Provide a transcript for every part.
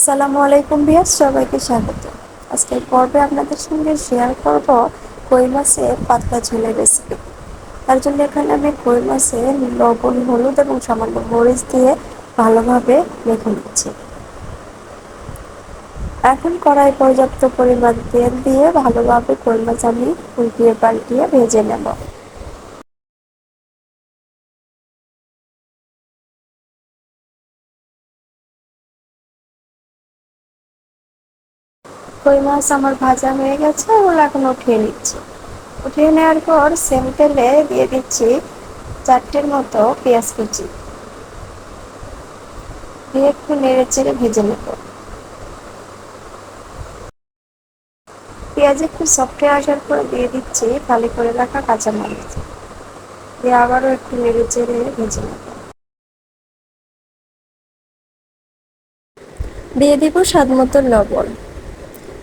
আসসালামু আলাইকুম ভিয়াস সবাইকে স্বাগত। আজকের পর্বে আপনাদের সঙ্গে শেয়ার করব কই মাছের পাতলা ঝোলের রেসিপি তার জন্য এখানে আমি কই মাছে লবণ, হলুদ এবং সামান্য মরিচ দিয়ে ভালোভাবে মেখে নিচ্ছি। এখন কড়াই পর্যাপ্ত পরিমাণ তেল দিয়ে ভালোভাবে কই মাছ আমি উল্টিয়ে পাল্টিয়ে ভেজে নেব। কই মাছ আমার ভাজা হয়ে গেছে ওগুলো এখন উঠিয়ে নিচ্ছি। উঠিয়ে নেওয়ার পর সেম তেলে দিয়ে দিচ্ছি চারটের মতো পেঁয়াজ কুচি। দিয়ে একটু নেড়ে চেড়ে ভেজে নেব। পেঁয়াজ একটু সফটে আসার পর দিয়ে দিচ্ছি খালি করে রাখা কাঁচা মরিচ দিয়ে আবারও একটু নেড়ে চেড়ে ভেজে নেব। দিয়ে দিব স্বাদ মতো লবণ।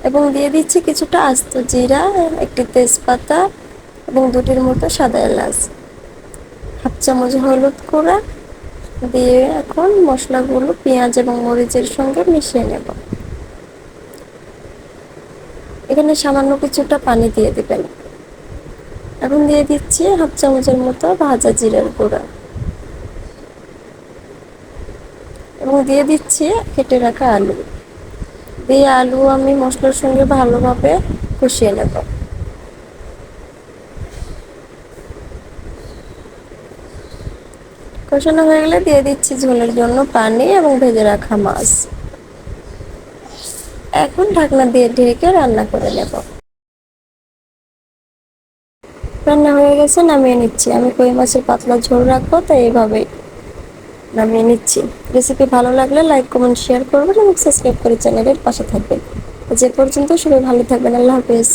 এবং দিয়ে দিচ্ছি কিছুটা আস্ত জিরা, একটি তেজপাতা এবং দুটির মতো সাদা এলাচ। হাফ চামচ হলুদ গুঁড়া দিয়ে এখন মশলাগুলো পেঁয়াজ এবং মরিচের সঙ্গে মিশিয়ে নেব। এখানে সামান্য কিছুটা পানি দিয়ে দেবেন। এখন দিয়ে দিচ্ছি হাফ চামচের মতো ভাজা জিরার গুঁড়া। এবং দিয়ে দিচ্ছি কেটে রাখা আলু। দিয়ে আলু আমি মশলার সঙ্গে ভালোভাবে কষিয়ে নেব। কষানো হয়ে গেলে দিয়ে দিচ্ছি ঝোলের জন্য পানি এবং ভেজে রাখা মাছ। এখন ঢাকনা দিয়ে ঢেকে রান্না করে নেব। রান্না হয়ে গেছে, নামিয়ে নিচ্ছি। আমি কই মাছের পাতলা ঝোল রাখব, তাই এইভাবেই নামিয়ে নিচ্ছি। রেসিপি ভালো লাগলে লাইক কমেন্ট শেয়ার করবেন এবং সাবস্ক্রাইব করে চ্যানেলের পাশে থাকবেন। যে পর্যন্ত সবাই ভালো থাকবেন। আল্লাহ হাফেজ।